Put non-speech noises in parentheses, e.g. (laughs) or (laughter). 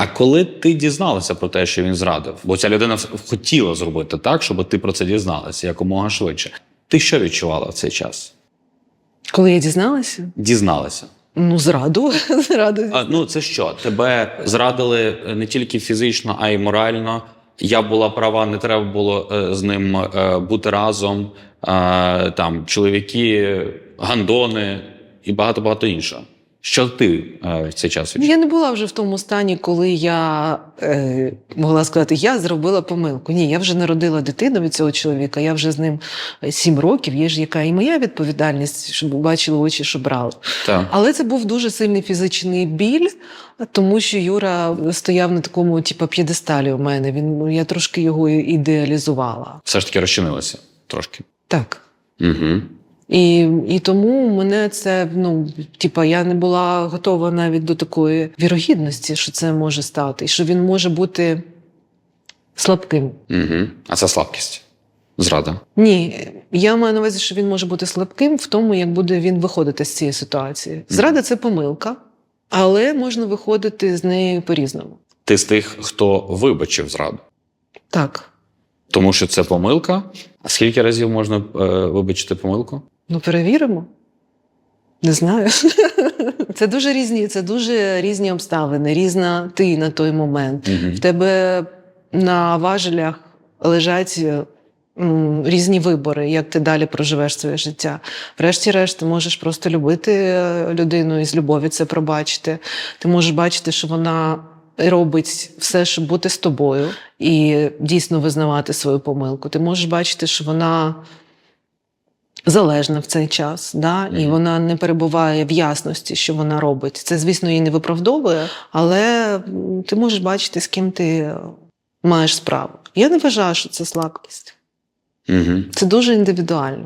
А коли ти дізналася про те, що він зрадив, бо ця людина хотіла зробити так, щоб ти про це дізналася якомога швидше. Ти що відчувала в цей час? Коли я дізналася, Дізналася. ну зраду, (laughs) зраду. А, ну це що? Тебе зрадили не тільки фізично, а й морально. Я була права, не треба було е, з ним е, бути разом. Е, там чоловіки, гандони і багато багато іншого. Що ти е, в цей час відчула? Я не була вже в тому стані, коли я е, могла сказати, я зробила помилку. Ні, я вже народила дитину від цього чоловіка, я вже з ним сім років, є ж яка і моя відповідальність, щоб бачили очі, що брали. Так. Але це був дуже сильний фізичний біль, тому що Юра стояв на такому, типу, п'єдесталі у мене. Він, ну, я трошки його ідеалізувала. Все ж таки розчинилася трошки. Так. Угу. І, і тому мене це, ну, типа, я не була готова навіть до такої вірогідності, що це може стати, і що він може бути слабким. Угу. А це слабкість. Зрада. Ні, я маю на увазі, що він може бути слабким в тому, як буде він виходити з цієї ситуації. Зрада це помилка, але можна виходити з неї по-різному. Ти з тих, хто вибачив зраду. Так. Тому що це помилка. А скільки разів можна е, вибачити помилку? Ну, перевіримо. Не знаю. (laughs) Це дуже різні, це дуже різні обставини, різна ти на той момент. Угу. В тебе на важелях лежать м, різні вибори, як ти далі проживеш своє життя. Врешті-решт, ти можеш просто любити е, людину і з любові це пробачити. Ти можеш бачити, що вона робить все, щоб бути з тобою, і дійсно визнавати свою помилку. Ти можеш бачити, що вона. Залежна в цей час, да? і вона не перебуває в ясності, що вона робить. Це, звісно, її не виправдовує, але ти можеш бачити, з ким ти маєш справу. Я не вважаю, що це слабкість. Угу. Це дуже індивідуально.